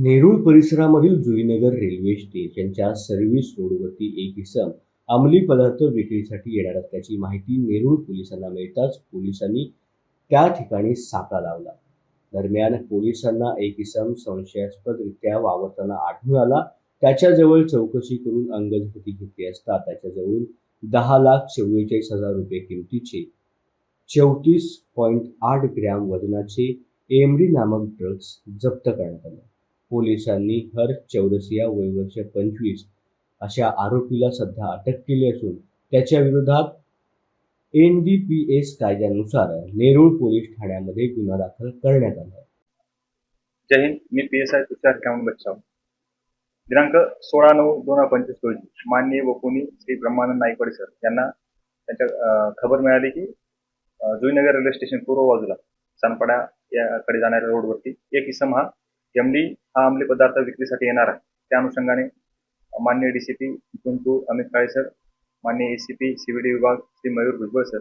नेरूळ परिसरामधील जुईनगर रेल्वे स्टेशनच्या सर्व्हिस रोडवरती एक इसम अंमली पदार्थ विक्रीसाठी येणार असल्याची माहिती नेरूळ पोलिसांना मिळताच पोलिसांनी त्या ठिकाणी सापळा लावला. दरम्यान पोलिसांना एक इसम संशयास्पदरित्या वावरताना आढळून आला. त्याच्याजवळ चौकशी करून अंगझडती घेतली असता त्याच्याजवळून दहा लाख चव्वेचाळीस हजार रुपये किमतीचे चौतीस पॉईंट आठ ग्रॅम वजनाचे एमडी नामक ड्रग्ज जप्त करण्यात आले. पोलिसांनी हर्ष चौरसिया वयवर्ष पंचवीस अशा आरोपीला सध्या अटक केली असून त्याच्या विरोधात एन डी पी एस कायद्यानुसार नेरूळ पोलीस ठाण्यामध्ये गुन्हा दाखल करण्यात आला आहे. जय हिंद मी P S I Tushar Kamun Bachchav. दिनांक सोळा नऊ दोन हजार पंचवीस रोजी माननीय कोणी श्री ब्रह्मानंद नाईकवाडे सर यांना त्यांच्या खबर मिळाली की जुईनगर रेल्वे स्टेशन पूर्व बाजूला सानपाडा याकडे जाणाऱ्या रोडवरती एक इसम हा एमडी हा अंमली पदार्थ विक्रीसाठी येणार आहे. त्या अनुषंगाने मान्य डीसीपी गुंतूर अमित काळे सर मान्य एसीपी सीबीडी विभाग श्री मयूर भुजबळ सर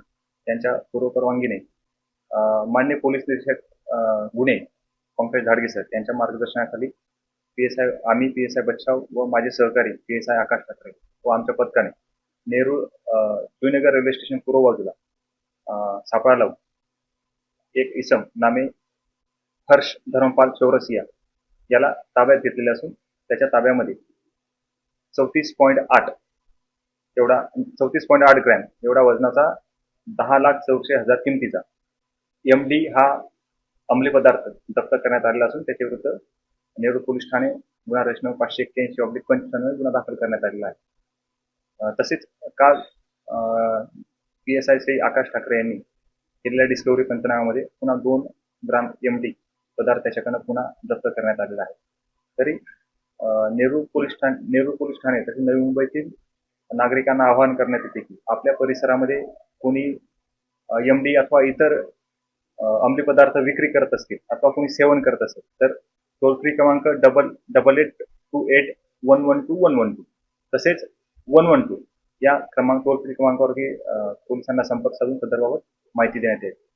यांच्या पूर्व परवानगीने पोलीस निरीक्षक गुन्हे पंकज झाडगे सर यांच्या मार्गदर्शनाखाली पी एस आय आम्ही पी एस आय बच्चाव व माझे सहकारी P S I Akash Thakare व आमच्या पथकाने नेहरू जुनगर रेल्वे स्टेशन पूर्व बाजूला सापळा लावून एक इसम नामे हर्ष धर्मपाल चौरसिया याला ताब्यात घेतलेले असून त्याच्या ताब्यामध्ये चौतीस पॉईंट आठ एवढा चौतीस पॉईंट आठ ग्रॅम एवढा वजनाचा दहा लाख चौशे हजार किमतीचा एम डी हा अंमली पदार्थ जप्त करण्यात आलेला असून त्याच्या विरुद्ध नेहरू पोलीस ठाणे गुन्हा रचना पाचशे एक्क्याऐंशी ऑब्लिक पंचवीस गुन्हा दाखल करण्यात आलेला आहे. तसेच काल P S I Shri Akash Thakare यांनी केलेल्या डिस्कवरी पंचनाम्यामध्ये पुन्हा दोन ग्राम एम डी पदार्थ त्याच्याकडनं पुन्हा जप्त करण्यात आलेला आहे. तरी नेरूळ पोलीस ठाणे नेरूळ पोलीस ठाणे तसेच नवी मुंबईतील नागरिकांना आवाहन करण्यात येते की आपल्या परिसरामध्ये कोणी एमडी अथवा इतर अंमली पदार्थ विक्री करत असतील अथवा कोणी सेवन करत असेल तर टोल फ्री क्रमांक double double eight two eight one one two one one two तसेच वन वन टू या क्रमांक टोल फ्री क्रमांकावरती पोलिसांना संपर्क साधून संदर्भावर माहिती देण्यात येईल.